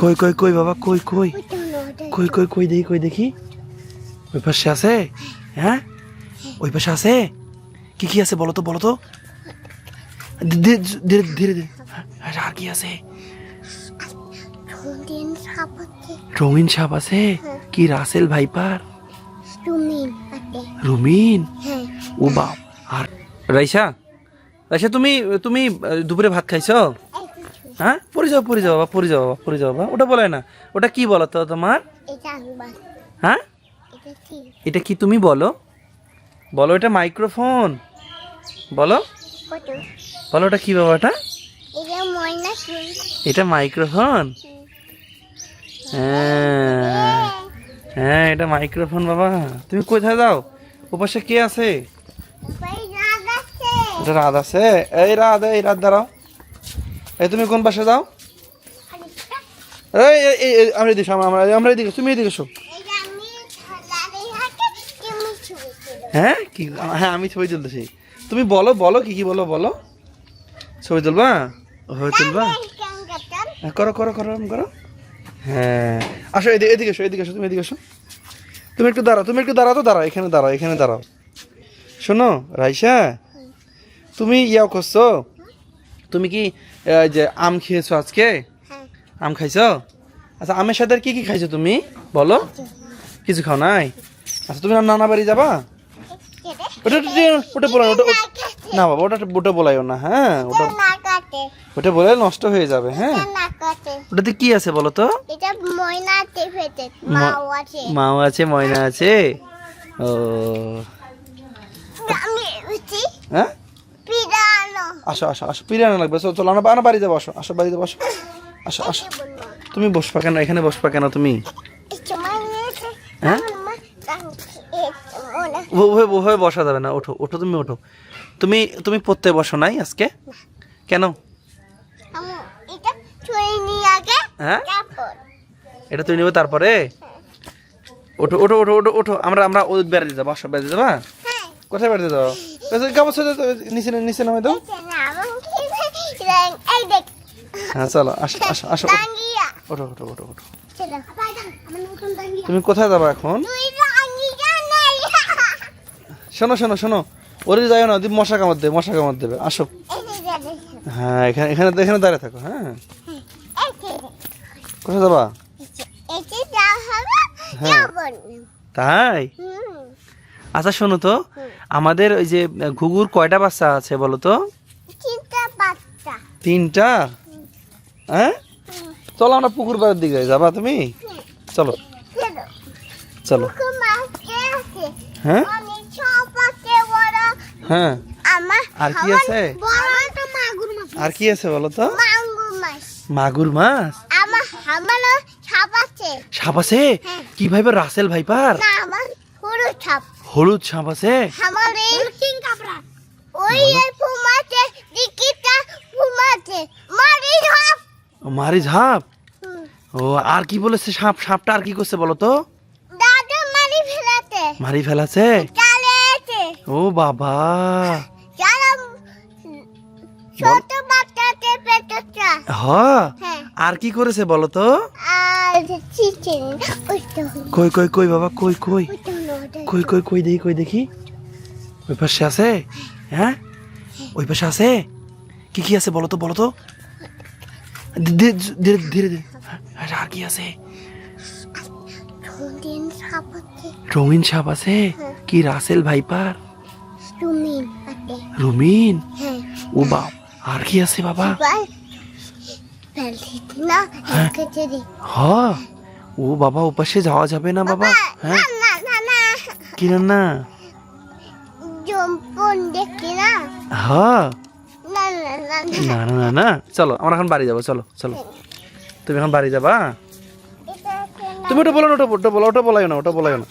কই কই কই, বাবা, কই কই? কই কই কই, দেখি কই, দেখি। ওই পাশে আছে? হ্যাঁ? ওই পাশে আছে? কি কি আছে বলো তো বলো তো। ধীরে ধীরে ধীরে। আর কি আছে? রঙিন সাপ আছে? কি, রাসেল ভাইপার? রুমিন? ও বাপ। আর রাইসা রাইসা, তুমি তুমি দুপুরে ভাত খাইছো? হ্যাঁ? পড়ে যাও পড়ে যাও বাবা পড়ে যাও বাবা পড়ে যাও বাবা। ওটা বলে না। ওটা কি বলো তো তোমার? হ্যাঁ? এটা কি? তুমি বলো? বলো এটা মাইক্রোফোন। বলো। বলো ওটা কি বাবা ওটা? এটা এটা মাইক্রোফোন? হ্যাঁ। হ্যাঁ এটা মাইক্রোফোন বাবা। তুমি কোথায় যাও? ওপাশে কে আছে? ভাই আছে। এটা রাত আছে। এই রাত এই রাত দাঁড়াও। এই তুমি কোন পাশে যাও? এই আমরা এদিকে আমরা আমরা- এদিকে তুমি এদিকে তুলি হ্যাঁ? কি? হ্যাঁ আমি ছবি তুলতেছি। তুমি বলো বলো কি কি বলো বলো। ছবি তুলবা? ওভাবে তুলবা? হ্যাঁ, করো করো করো করো হ্যাঁ। আসো এদিকে এদিকে এসো এদিকে এসো তুমি এদিকে এসো তুমি একটু দাঁড়াও তুমি একটু দাঁড়াও তো দাঁড়াও এখানে দাঁড়াও এখানে দাঁড়াও। শোনো রাইসা তুমি ইয়াও করছ? তুমি কি যে আম খেয়েছো আজকে? হ্যাঁ। আম খাইছো? আচ্ছা আমের সাথে কি কি খাইছো তুমি? বলো। কিছু খাও নাই? আচ্ছা তুমি নানা বাড়ি যাবা? ওটা ওটা বলাই ওটা না বাবা ওটা ওটা বলাইও না হ্যাঁ ওটা ওটা বলে নষ্ট হয়ে যাবে হ্যাঁ। ওটাতে কি আছে বলো তো? মাও আছে। ময়না আছে। ও। হ্যাঁ? আসো আসো আসো। পিরানো লাগবে। চলো চলো আমরা আমরা বাড়ি যাব আসো আসো বাড়ি যাব আসো আসো। তুমি বসবা কেন? এখানে বসবা কেন তুমি? হ্যাঁ? বসা যাবে না। ওঠো ওঠো তুমি ওঠো। তুমি তুমি পড়তে বসো নাই আজকে? কেন? হ্যাঁ? এটা তুমি নেবে তারপরে? ওঠো ওঠো ওঠো ওঠো ওঠো। আমরা আমরা বেড়াতে যাব। আসো, বেড়াতে যাবা হ্যাঁ? কোথায় বেড়াতে যাব? নিচে নিচে নামে দাও হ্যাঁ চলো আসো আসো আসো। ওঠো। ওঠো তুমি কোথায় যাবা এখন? শোনো শোনো শোনো। ওরে যাই না তুমি মশা কামড় দেবে মশা কামড় দেবে। আসো। হ্যাঁ এখানে এখানে এখানে দাঁড়িয়ে থাকো হ্যাঁ। কোথায় যাবা? হ্যাঁ। তাই? আচ্ছা শোনো তো। আমাদের ওই যে ঘুঘুর কয়টা বাচ্চা আছে বলো তো? তিনটা হ্যাঁ? চলো আমরা পুকুর পাড়ের দিকে যাবা তুমি? চলো। চলো। হ্যাঁ? হ্যাঁ। আর কি আছে? আর কি আছে বলো তো? মাগুর মাছ। সাপ আছে। কীভাবে রাসেল ভাইপার? ছাপ হলুদ সাপ আছে ওই ফুমাতে দিকিটা ফুমাতে মারি সাপ ও, মারি ঝাপ? ও আর কি বলেছে সাপ? সাপটা আর কি করছে বলো তো? দাদা মারি ফেলাতে। মারি ফেলাছে? ও বাবা। ছোট হ্যাঁ। আর কি করেছে বলো তো? কই কই কই বাবা কই কই? কই কই কই দেখি কই দেখি। ওই পাশে আছে? হ্যাঁ? ওই পাশে আছে? কি কি আছে বলো তো বলো তো। ধীরে ধীরে ধীরে। হ্যাঁ, আর কি আছে? রঙিন সাপ আছে। আছে? কি রাসেল ভাইপার? রুমিন হ্যাঁ। ও বাপ আর কি আছে বাবা? হ্যাঁ। ও বাবা ওপাশে যাওয়া যাবে না বাবা। হ্যাঁ। কিনা হ্যাঁ। না হ্যাঁ। না না না না। চলো আমরা এখন বাড়ি যাব চলো চলো। তুমি এখন বাড়ি যাবা? তুমি ওটা বলো না ওটা ওটা বলো ওটা বলাই না ওটা বলাই না।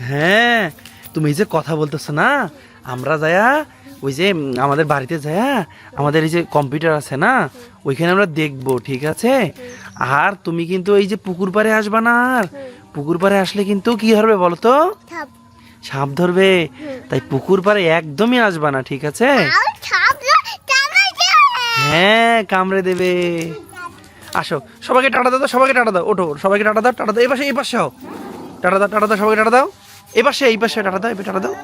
হ্যাঁ তুমি যে কথা বলতেছো না আমরা যায়া ওই যে আমাদের বাড়িতে যায়া আমাদের এই যে কম্পিউটার আছে না ওইখানে আমরা দেখব ঠিক আছে? আর তুমি কিন্তু এই যে পুকুর পাড়ে আসবা না আর পুকুর পাড়ে আসলে কিন্তু কি হবে বলতো? তো সাপ ধরবে। তাই পুকুর পাড়ে একদমই আসবা না ঠিক আছে? হ্যাঁ কামড়ে দেবে। আসো সবাইকে টাটা দাও সবাইকে টাটা দাও ওঠো সবাইকে টাটা দাও টাটা দাও এই পাশে এই পাশে হও টাটা দাও টাটা দাও সবাইকে টাটা দাও। এই পাশে এই পাশে টাটা দাও এবার টাটা দাও।